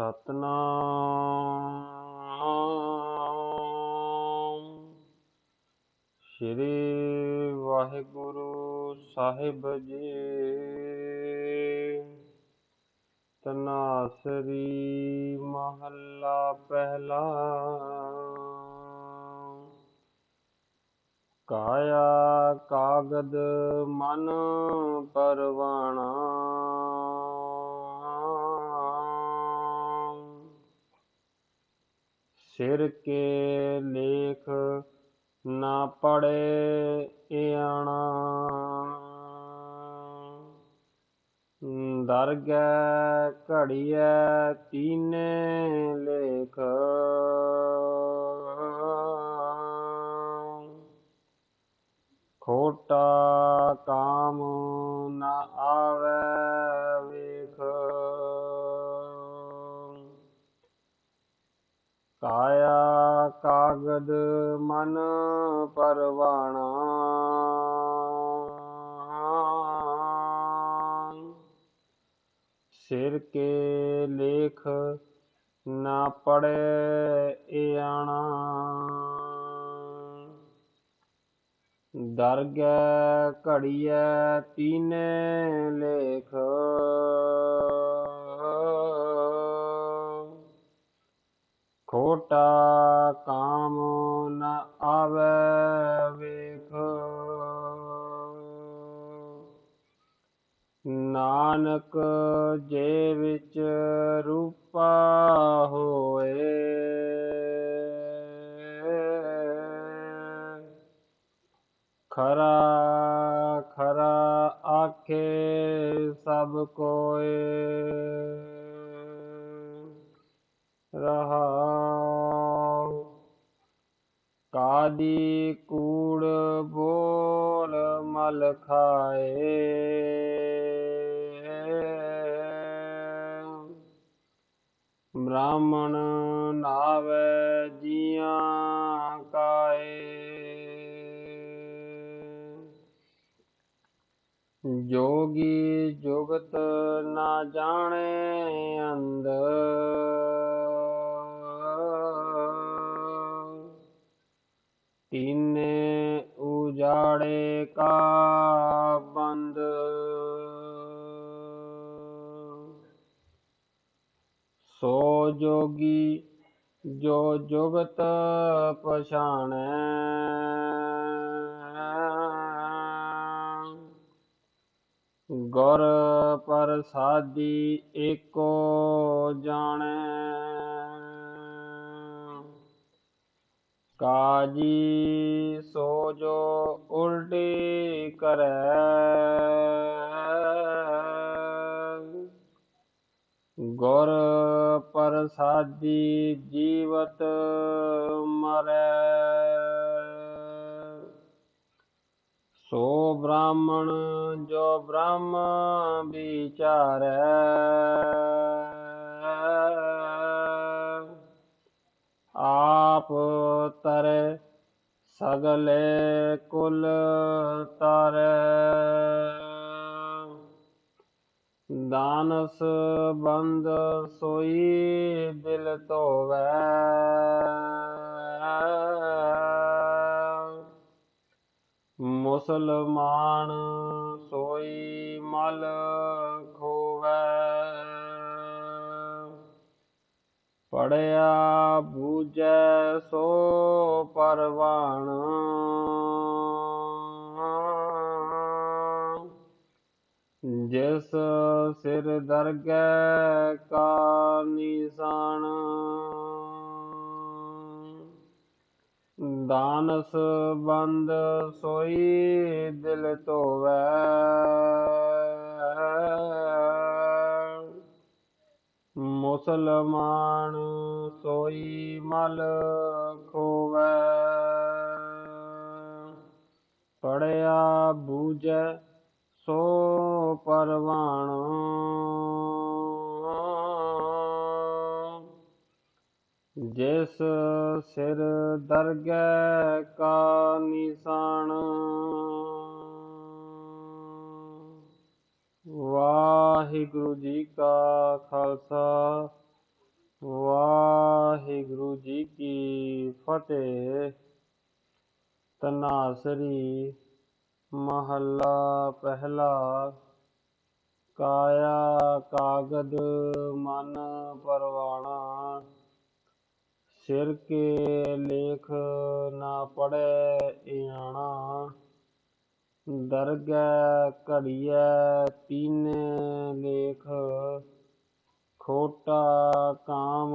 ਸਤਨਾਮ। ਸ੍ਰੀ ਵਾਹਿਗੁਰੂ ਸਾਹਿਬ ਜੀ। ਤਨਾਸਰੀ ਮਹੱਲਾ ਪਹਿਲਾ। ਕਾਇਆ ਕਾਗਦ ਮਨ ਪਰਵਾਣਾ। ਸਿਰ ਕੇ ਲੇਖ ਨਾ ਪੜੇ ਇਆਣਾ। ਦਰ ਗੈ ਘੜੀਐ ਤੀਨੇ ਲੇਖ। ਖੋਟਾ ਕਾਮ ਕਾਇਆ ਮਨ ਪਰਵਾਣਾ। ਸਿਰ ਕੇ ਲੇਖ ਨਾ ਪੜੇ ਇਆਣਾ ਦਰ ਗੈ ਘੜੀਐ ਤੀਨੇ ਲੇਖ। ਖੋਟਾ ਕਾਮ ਨ ਆਵੈ ਵੇਖ। ਨਾਨਕ ਜੇ ਵਿੱਚ ਰੂਪਾ ਹੋਏ, ਖਰਾ ਖਰਾ ਆਖੇ ਸਭ ਕੋਏ। ਰਹਾਉ ਕਾਦੀ ਕੂੜ ਬੋਲ ਮਲ ਖਾਏ। ਬ੍ਰਾਹਮਣ ਨਾਵੇ ਜੀਆਂ ਕਾਏ। ਜੋਗੀ ਜੁਗਤ ਨਾ ਜਾਣੇ ਅੰਦਰ। ਕਾ ਬੰਦ। ਸੋ ਜੋਗੀ ਜੋ ਜੁਗਤ ਪਛਾਣੈ। ਗੁਰ ਪ੍ਰਸਾਦੀ ਏਕੋ ਜਾਣੈ। ਕਾਜੀ ਸੋ ਜੋ ਉਲਟੀ ਕਰੈ। ਗੁਰ ਪ੍ਰਸਾਦੀ ਜੀਵਤ ਮਰੈ। ਸੋ ਬ੍ਰਾਹਮਣ ਜੋ ਬ੍ਰਹਮ ਵਿਚਾਰੈ। ਆਪ ਤਰੈ ਸਗਲੇ ਕੁਲ ਤਰ। ਦਾਨਸ ਬੰਦ ਸੋਈ ਦਿਲ ਧੋਵੈ। ਮੁਸਲਮਾਨ ਸੋਈ ਮਲ ਖੋਵੈ। ਪੜਿਆ ਬੂਝੈ ਸੋ ਪਰਵਾਣ। ਜਿਸ ਸਿਰ ਦਰਗਹਿ ਕਾ ਨਿਸ਼ਾਨ। ਦਾਨਸ ਬੰਦ ਸੋਈ ਦਿਲ ਧੋਵੈ। ਮੁਸਲਮਾਨ ਸੋਈ ਮਲ ਖੋਵੈ। ਪੜਿਆ ਬੂਝੈ ਸੋ ਪਰਵਾਣ। ਜਿਸ ਸਿਰ ਦਰਗਹਿ ਕਾ ਨਿਸ਼ਾਨ। ਵਾਹਿਗੁਰੂ ਜੀ ਕਾ ਖਾਲਸਾ, ਵਾਹਿਗੁਰੂ ਜੀ ਕੀ ਫਤਿਹ। ਤਨਾਸਰੀ ਮਹੱਲਾ ਪਹਿਲਾ, ਕਾਇਆ ਕਾਗਦ ਮਨ ਪਰਵਾਣਾ। ਸਿਰ ਕੇ ਲੇਖ ਨਾ ਪੜੈ ਇਆਣਾ। ਦਰਗਹਿ ਘੜੀਐ ਤੀਨੇ ਲੇਖ ਖੋਟਾ ਕਾਮ